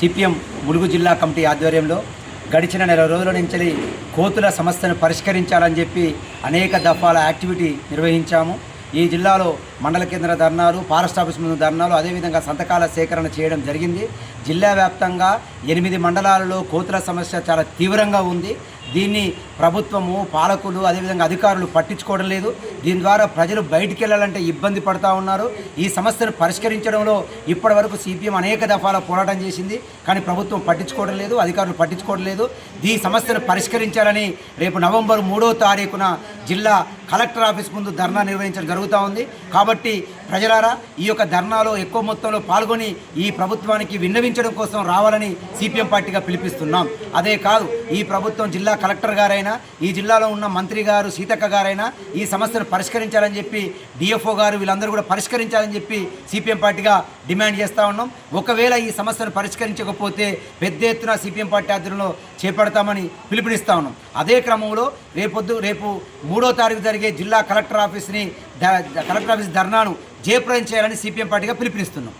CPM Mulugu జిల్లా committee ఆధ్వర్యంలో గడిచిన నెల రోజుల నుంచి కోతుల సమస్యను పరిష్కరించాలని చెప్పి అనేక దఫాల యాక్టివిటీ నిర్వహించాము. ఈ జిల్లాలో మండల కేంద్ర ధర్నాలు ఫారెస్ట్ ఆఫీస్ ముందు ధర్నాలు అదేవిధంగా సంతకాల సేకరణ చేయడం జరిగింది. జిల్లా వ్యాప్తంగా ఎనిమిది మండలాలలో కోతుల సమస్య చాలా తీవ్రంగా ఉంది. దీన్ని ప్రభుత్వము పాలకులు అదేవిధంగా అధికారులు పట్టించుకోవడం లేదు. దీని ద్వారా ప్రజలు బయటికి వెళ్ళాలంటే ఇబ్బంది పడుతూ ఉన్నారు. ఈ సమస్యను పరిష్కరించడంలో ఇప్పటి వరకు సిపిఎం అనేక దఫాల పోరాటం చేసింది. కానీ ప్రభుత్వం పట్టించుకోవడం లేదు అధికారులు పట్టించుకోవడం లేదు. ఈ సమస్యను పరిష్కరించాలని రేపు నవంబర్ మూడో తారీఖున జిల్లా కలెక్టర్ ఆఫీస్ ముందు ధర్నా నిర్వహించడం జరుగుతూ ఉంది. కాబట్టి ప్రజలారా ఈ యొక్క ధర్నాలో ఎక్కువ మొత్తంలో పాల్గొని ఈ ప్రభుత్వానికి విన్నవించడం కోసం రావాలని సిపిఎం పార్టీగా పిలిపిస్తున్నాం. అదే కాదు ఈ ప్రభుత్వం జిల్లా కలెక్టర్ గారైనా ఈ జిల్లాలో ఉన్న మంత్రి గారు సీతక్క గారైనా ఈ సమస్యను పరిష్కరించాలని చెప్పి డిఎఫ్ఓ గారు వీళ్ళందరూ కూడా పరిష్కరించాలని చెప్పి సిపిఎం పార్టీగా డిమాండ్ చేస్తూ ఉన్నాం. ఒకవేళ ఈ సమస్యను పరిష్కరించకపోతే పెద్ద ఎత్తున సిపిఎం పార్టీ ఆధ్వర్యంలో చేపడతామని పిలుపునిస్తా ఉన్నాం. అదే క్రమంలో రేపొద్దు రేపు మూడో తారీఖు జరిగే జిల్లా కలెక్టర్ ఆఫీస్ని కలెక్టర్ ఆఫీస్ ధర్నాను జయప్రదం చేయాలని సిపిఎం పార్టీగా పిలుపునిస్తున్నాం.